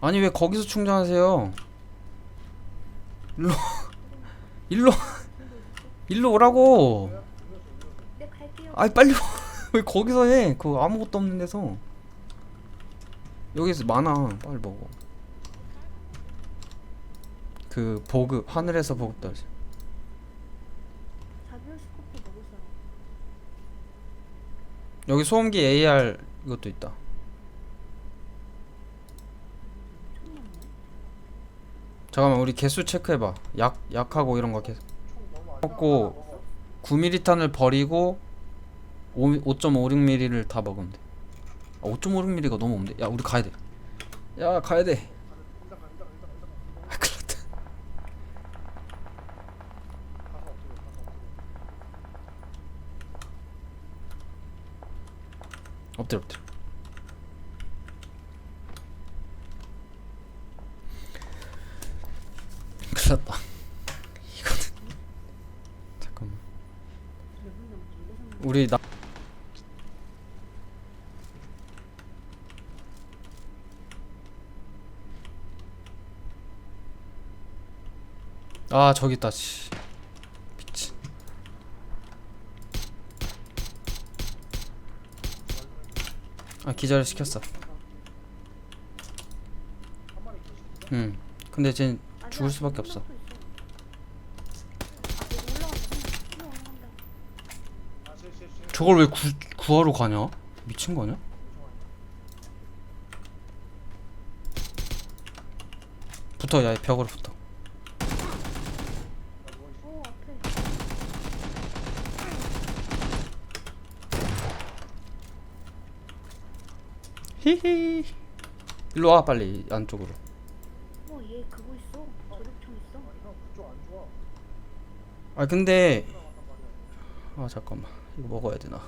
아니 왜 거기서 충전하세요? 일로 일로 일로 오라고. 네. 아이 빨리 와. 왜 거기서 해? 그 아무것도 없는 데서. 여기서 많아. 빨리 먹어. 그 보급 하늘에서 보급 떨지. 여기 소음기 AR 이것도 있다. 총이 없네. 잠깐만 우리 개수 체크해봐. 약 약하고 이런 거 개수. 먹고 9mm 탄을 버리고 5, 5.56mm를 다 먹으면 돼. 아, 5.56mm가 너무 없는데. 야 우리 가야 돼. 야 가야 돼. 아 큰일났다. 엎드려 엎드려. 큰일 났다. 이거는. 잠깐만. 우리 나 아 저기 있다 씨. 미친. 아 기절 시켰어. 응. 근데 쟤 죽을 수밖에 없어. 저걸 왜 구, 구하러 가냐 미친 거냐 붙어 야 벽으로 붙어. 히히 일로 와 빨리 안쪽으로 어, 얘 그거 있어. 저격총 있어. 아 근데 아 잠깐만 이거 먹어야 되나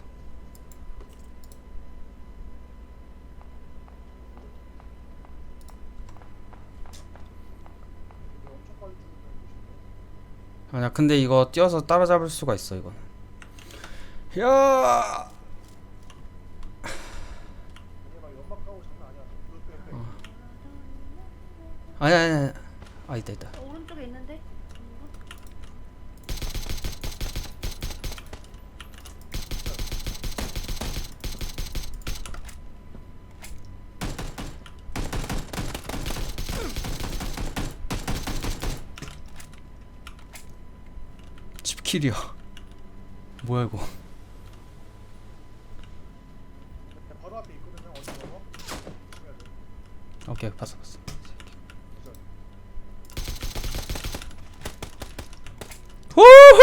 아니야 근데 이거 뛰어서 따라잡을 수가 있어 이건 야 아니야 아니야 아니야. 아 있다 있다. 어, 오른쪽에 있는데? 집킬이야. 뭐야 이거? 오케이 봤어 봤어 Woo!